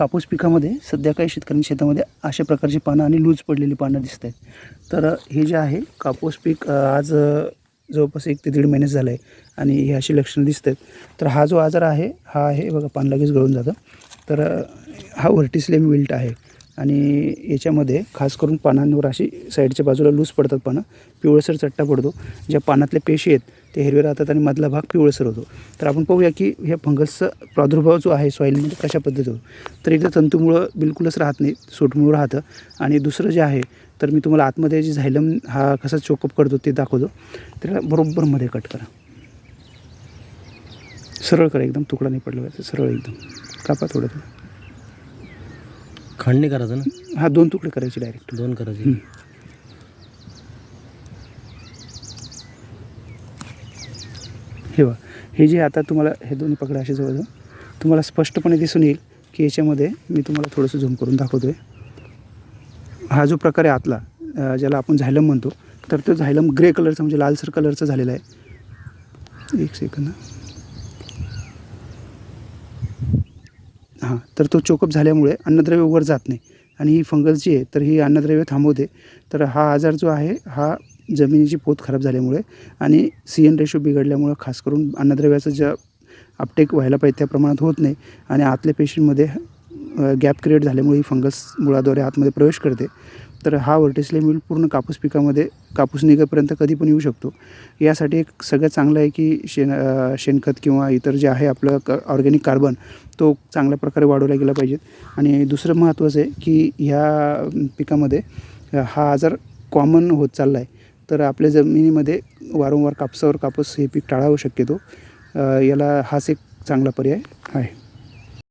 कापूस पिकामध्ये सध्या काही शेतकऱ्यांच्या शेतामध्ये अशा प्रकारची पानं आणि लूज पडलेली पानं दिसत आहेत. तर हे जे आहे कापूस पीक आज जवळपास एक ते दीड महिन्यात झालं आहे आणि हे अशी लक्षणं दिसत आहेत. तर हा जो आजार आहे हा आहे बघा पान लगेच गळून जातं. तर हा व्हर्टिस्लेम विल्ट आहे. आणि याच्यामध्ये खास करून पानांवर अशी साईडच्या बाजूला लूज पडतात पानं पिवळसर चट्टा पडतो. ज्या पानातल्या पेशी आहेत ते हिरवे राहतात आणि मधला भाग पिवळसर होतो. तर आपण पाहूया की ह्या फंगसचा प्रादुर्भाव जो आहे सॉईलमध्ये कशा पद्धतीत होतो. तर इथं तंतुमुळं बिलकुलच राहत नाही सूटमुळं राहतं. आणि दुसरं जे आहे तर मी तुम्हाला आतमध्ये जे झायलम हा कसा चोकअप करतो ते दाखवतो. त्याला बरोबर मध्ये कट करा. सरळ करा एकदम तुकडा नाही पडला पाहिजे सरळ एकदम. कापा थोडं थोडं. नाही करायचं ना? हा दोन तुकडे करायचे डायरेक्ट दोन करायचे. हं. बघा हे जे आता तुम्हाला हे दोन्ही पकडा असे जवळजवळ तुम्हाला स्पष्टपणे दिसून येईल की याच्यामध्ये मी तुम्हाला थोडंसं झूम करून दाखवतो आहे हा जो प्रकार आहे आतला ज्याला आपण झायलम म्हणतो तर तो झायलम ग्रे कलरचा म्हणजे लालसर कलरचा झालेला आहे. एक सेकंद हां तर तो चोकअप झाल्यामुळे अन्नद्रव्य वर जात नाही. आणि ही फंगस जी आहे तर ही अन्नद्रव्य थांबवते. तर हा आजार जो आहे हा जमिनीची पोत खराब झाल्यामुळे आणि सी एन रेशो बिघडल्यामुळे खास करून अन्नद्रव्याचं ज्या अपटेक व्हायला पाहिजे त्या प्रमाणात होत नाही. आणि आतल्या पेशींमध्ये गॅप क्रिएट झाल्यामुळे ही फंगस मुळाद्वारे आतमध्ये प्रवेश करते. तर हा व्हर्टिसले मिल पूर्ण कापूस पिकामध्ये कापूस निघेपर्यंत कधी पण येऊ शकतो. यासाठी एक सगळ्यात चांगलं आहे की शेण शेणखत किंवा इतर जे आहे आपलं क ऑर्गॅनिक कार्बन तो चांगल्या प्रकारे वाढवला गेला पाहिजेत आणि दुसरं महत्त्वाचं आहे की ह्या पिकामध्ये हा आजार कॉमन होत चालला आहे तर आपल्या जमिनीमध्ये वारंवार कापसावर कापूस हे पीक टाळावं शक्यतो. याला हाच एक चांगला पर्याय आहे.